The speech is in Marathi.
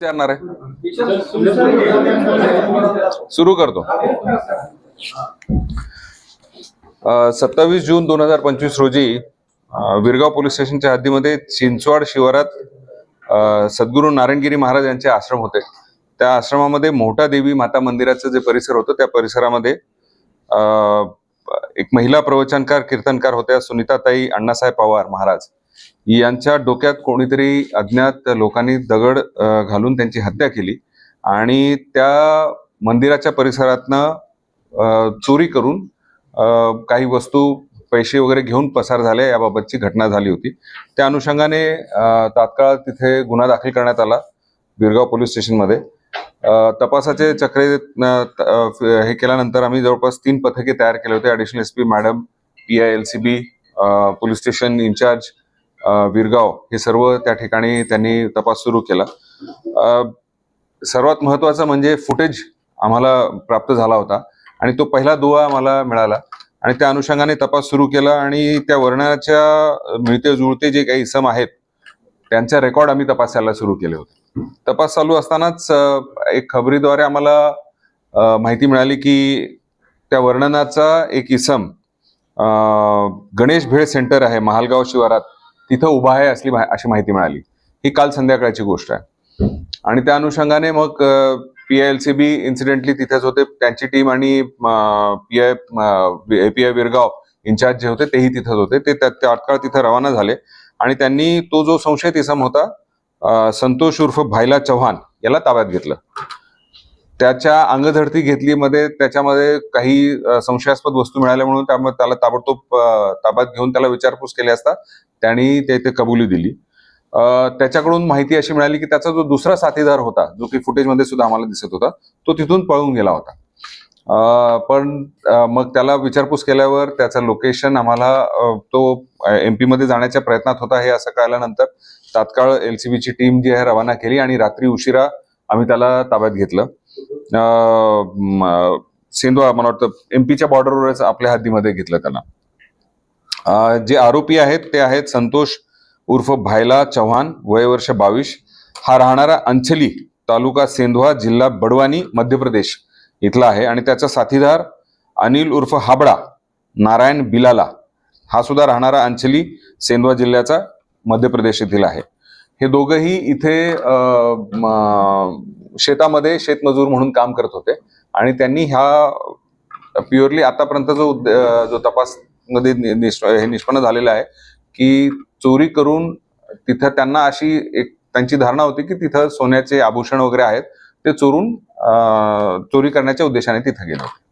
करणार आहे? सुरू करतो. सत्तावीस जून दोन हजार पंचवीस रोजी विरगाव पोलीस स्टेशनच्या हद्दीमध्ये चिंचवाड शिवारात सद्गुरू नारायणगिरी महाराज यांचे आश्रम होते. त्या आश्रमामध्ये मोठा देवी माता मंदिराचं जे परिसर होतं त्या परिसरामध्ये एक महिला प्रवचनकार कीर्तनकार होत्या सुनीताताई अण्णासाहेब पवार महाराज. यांच्या डोक्यात कोणीतरी अज्ञात लोकांनी दगड घालून त्यांची हत्या केली आणि त्या मंदिराच्या परिसरातनं चोरी करून काही वस्तू पैसे वगैरे घेऊन पसार झाले याबाबतची घटना झाली होती. त्या अनुषंगाने तात्काळ तिथे गुन्हा दाखल करण्यात आला बिरगाव पोलीस स्टेशनमध्ये. तपासाचे चक्रे हे केल्यानंतर आम्ही जवळपास तीन पथके तयार केले होते. Additional S P madam P I L C B police station incharge Virgaon हे सर्व त्या ठिकाणी त्यांनी तपास सुरू केला. सर्वात महत्वाचं म्हणजे फुटेज आम्हाला प्राप्त झाला होता आणि तो पहिला दुवा आम्हाला मिळाला. आणि त्या अनुषंगाने तपास सुरू केला आणि त्या वर्णाच्या मिळते जुळते जे काही इसम आहेत त्यांचा रेकॉर्ड आम्ही तपासायला सुरू केले होते. तपास चालू असतानाच एक खबरीद्वारे आम्हाला माहिती मिळाली की त्या वर्णनाचा एक इसम गणेश भेळ सेंटर आहे महालगाव शिवारात. तिथं उभा आहे असली अशी माहिती मिळाली. ही काल संध्याकाळची गोष्ट आहे. आणि त्या अनुषंगाने मग P I L C B incidentally तिथेच होते. त्यांची टीम आणि P I P I Virgaon incharge जे होते तेही तिथेच होते. ते तात्काळ तिथे रवाना झाले. आणि त्यांनी तो जो संशयित इसम होता संतोष उर्फ भाईला चव्हाण याला ताब्यात घेतलं. त्याच्या अंगझडती घेतली मध्ये त्याच्यामध्ये काही संशयास्पद वस्तू मिळाल्या म्हणून त्यामुळे त्याला ताबडतोब ताब्यात घेऊन त्याला विचारपूस केली असता त्यांनी ते ते कबुली दिली. त्याच्याकडून माहिती अशी मिळाली की त्याचा जो दुसरा साथीदार होता जो की फुटेजमध्ये सुद्धा आम्हाला दिसत होता तो तिथून पळून गेला होता. पण मग त्याला विचारपूस केल्यावर त्याचं लोकेशन आम्हाला तो एमपी मध्ये जाण्याच्या प्रयत्नात होता हे असं कळल्यानंतर तात्काळ एलसीबीची टीम जी आहे रवाना केली आणि रात्री उशिरा आम्ही त्याला ताब्यात घेतलं. अ, मला वाटतं एमपीच्या बॉर्डरवरच आपल्या हद्दीमध्ये घेतलं त्याला. जे आरोपी आहेत ते आहेत संतोष उर्फ भायला चव्हाण वयवर्ष बावीस. हा राहणारा अंचली तालुका सेंधवा जिल्हा बडवानी मध्य प्रदेश इथला आहे आणि त्याचा साथीदार अनिल उर्फ हाबडा नारायण बिलाला. हा सुद्धा राहणारा अंचली सेंधवा जिल्ह्याचा मध्य प्रदेश येथील आहे. हे दोघंही इथे शेतामध्ये शेतमजूर म्हणून काम करत होते आणि त्यांनी ह्या प्युअरली आतापर्यंत जो उद जो तपास मध्ये हे निष्पन्न झालेलं आहे की चोरी करून तिथं त्यांना अशी एक त्यांची धारणा होती की तिथं सोन्याचे आभूषण वगैरे आहेत ते चोरून चोरी करण्याच्या उद्देशाने तिथं गेले होते.